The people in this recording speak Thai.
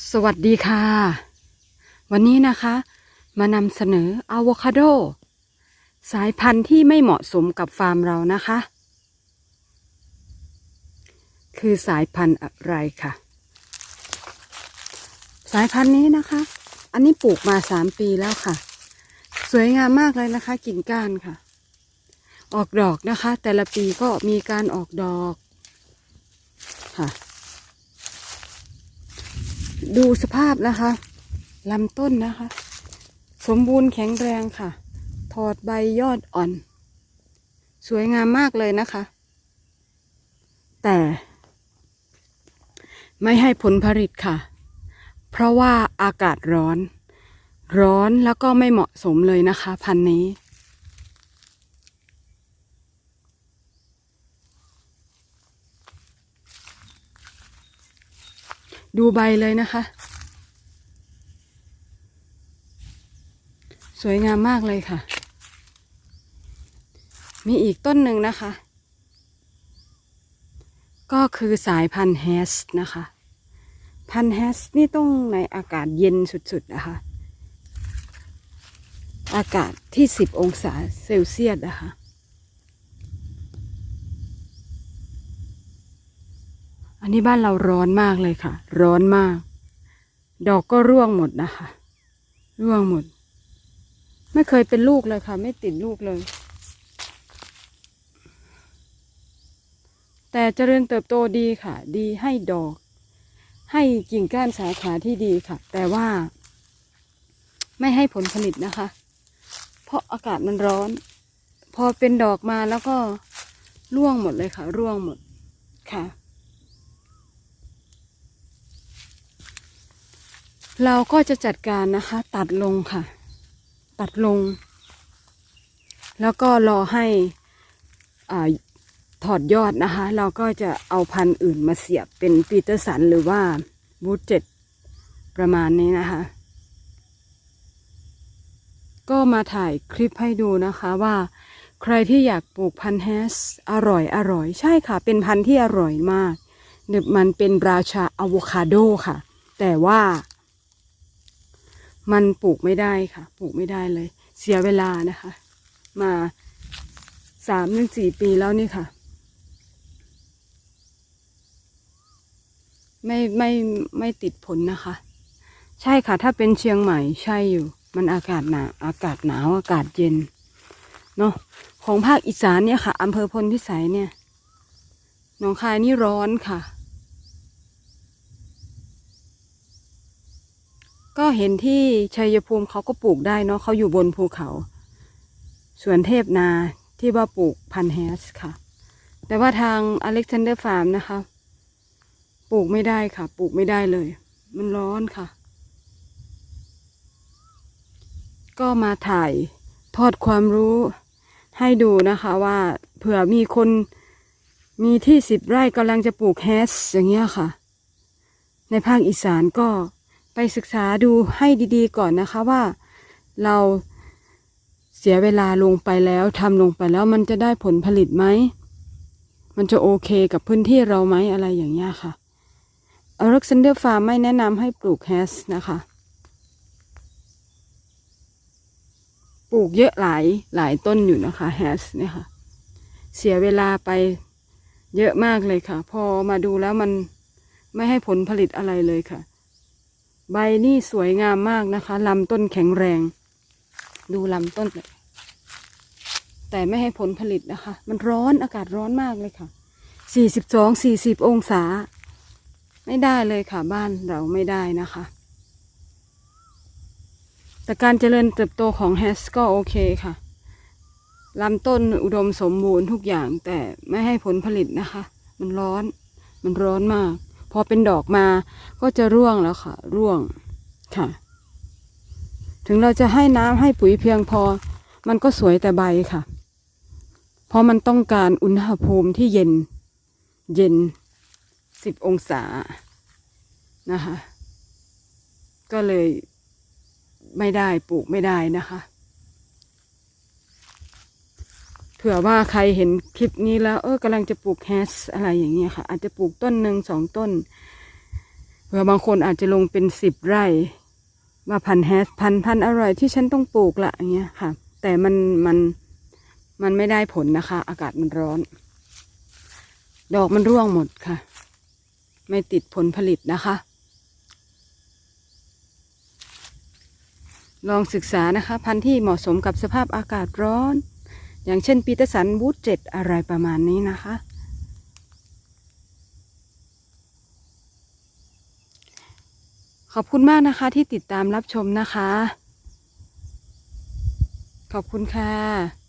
สวัสดีค่ะ วันนี้นะคะ มานำเสนออะโวคาโด สายพันธุ์ที่ไม่เหมาะสมกับฟาร์มเรานะคะ คือสายพันธุ์อะไรค่ะ สายพันธุ์นี้นะคะ อันนี้ปลูกมาสามปีแล้วค่ะ สวยงามมากเลยนะคะ กิ่งก้านค่ะ ออกดอกนะคะ แต่ละปีก็มีการออกดอกค่ะ ดูสภาพนะคะลำต้นนะคะ สมบูรณ์แข็งแรงค่ะ ถอดใบยอดอ่อน สวยงามมากเลยนะคะ แต่ไม่ให้ผลผลิตค่ะ เพราะว่าอากาศร้อน ร้อนแล้วก็ไม่เหมาะสมเลยนะคะ พันธุ์นี้ ดูใบเลยนะคะ สวยงามมากเลยค่ะ มีอีกต้นหนึ่งนะคะ ก็คือสายพันธุ์แฮสนะคะ พันธุ์แฮสนี่ต้องในอากาศเย็นสุดๆนะคะ อากาศที่ 10 องศาเซลเซียสนะคะ อันนี้บ้านเราร้อนมากเลยค่ะ ร้อนมาก ดอกก็ร่วงหมดนะคะ ร่วงหมด ไม่เคยเป็นลูกเลยค่ะ ไม่ติดลูกเลย แต่เจริญเติบโตดีค่ะ ดีให้ดอก ให้กิ่งก้านสาขาที่ดีค่ะ แต่ว่า ไม่ให้ผลผลิตนะคะ เพราะอากาศมันร้อน พอเป็นดอกมาแล้วก็ร่วงหมดเลยค่ะ ร่วงหมดค่ะ เราก็จะจัดการนะคะ ตัดลงค่ะ ตัดลง แล้วก็รอให้อาถอดยอดนะคะ เราก็จะเอาพันธุ์อื่นมาเสียบเป็นปีเตอร์สันหรือว่าบูทเจ็ดประมาณนี้นะคะ ก็มาถ่ายคลิปให้ดูนะคะว่าใครที่อยากปลูกพันธุ์แฮสอร่อยอร่อย ใช่ค่ะ เป็นพันธุ์ที่อร่อยมากเนยมันเป็นราชาอะโวคาโดค่ะ แต่ว่า มันปลูกไม่ได้ค่ะ ปลูกไม่ได้เลย เสียเวลานะคะ มาสามถึงสี่ปีแล้วนี่ค่ะ ไม่ไม่ไม่ติดผลนะคะ ใช่ค่ะ ถ้าเป็นเชียงใหม่ใช่อยู่ มันอากาศหนาวอากาศหนาวอากาศเย็นเนาะของภาคอีสานเนี่ยค่ะอำเภอพลพิสัยเนี่ยหนองคายนี่ร้อนค่ะ ก็เห็นที่ชัยภูมิเขาก็ปลูกได้เนาะเขาอยู่บนภูเขา สวนเทพนาที่ว่าปลูกพันแฮสค่ะ แต่ว่าทางอเล็กซานเดอร์ฟาร์มนะคะ ปลูกไม่ได้ค่ะ ปลูกไม่ได้เลย มันร้อนค่ะ ก็มาถ่ายทอดความรู้ให้ดูนะคะว่าเผื่อมีคนมีที่สิบไร่กำลังจะปลูกแฮสอย่างเงี้ยค่ะ ในภาคอีสานก็ ไปศึกษาดูให้ดีๆก่อนนะคะว่าเราเสียเวลาลงไปแล้วทำลงไปแล้วมันจะได้ผลผลิตไหม มันจะโอเคกับพื้นที่เราไหมอะไรอย่างเงี้ยค่ะอเล็กซานเดอร์ฟาร์มไม่แนะนำให้ปลูกแฮสนะคะ ปลูกเยอะหลายหลายต้นอยู่นะคะแฮสเนี่ยค่ะ เสียเวลาไปเยอะมากเลยค่ะ พอมาดูแล้วมันไม่ให้ผลผลิตอะไรเลยค่ะ ใบนี่สวยงามมากนะคะลำต้นแข็งแรง ดูลำต้นเลยแต่ไม่ให้ผลผลิตนะคะ มันร้อนอากาศร้อนมากเลยค่ะสี่สิบสองสี่สิบองศา ไม่ได้เลยค่ะ บ้านเราไม่ได้นะคะ แต่การเจริญเติบโตของแฮสก็โอเคค่ะลำต้นอุดมสมบูรณ์ทุกอย่างแต่ไม่ให้ผลผลิตนะคะ มันร้อน มันร้อนมาก พอเป็นดอกมาก็จะร่วงแล้วค่ะ ร่วงค่ะ ถึงเราจะให้น้ำให้ปุ๋ยเพียงพอ มันก็สวยแต่ใบค่ะ เพราะมันต้องการอุณหภูมิที่เย็น เย็นสิบองศานะคะ ก็เลยไม่ได้ปลูกไม่ได้นะคะ เผื่อว่าใครเห็นคลิปนี้แล้ว เออกำลังจะปลูกแฮสอะไรอย่างเงี้ยค่ะ อาจจะปลูกต้นหนึ่งสองต้นเผื่อบางคนอาจจะลงเป็นสิบไร่ ว่าพันแฮสพันพันอร่อยที่ฉันต้องปลูกละอย่างเงี้ยค่ะ แต่มันมันมันไม่ได้ผลนะคะ อากาศมันร้อน ดอกมันร่วงหมดค่ะ ไม่ติดผลผลิตนะคะ ลองศึกษานะคะ พันธุ์ที่เหมาะสมกับสภาพอากาศร้อน อย่างเช่นปีเตอร์สันวูดเจ็ดอะไรประมาณนี้นะคะ ขอบคุณมากนะคะที่ติดตามรับชมนะคะ ขอบคุณค่ะ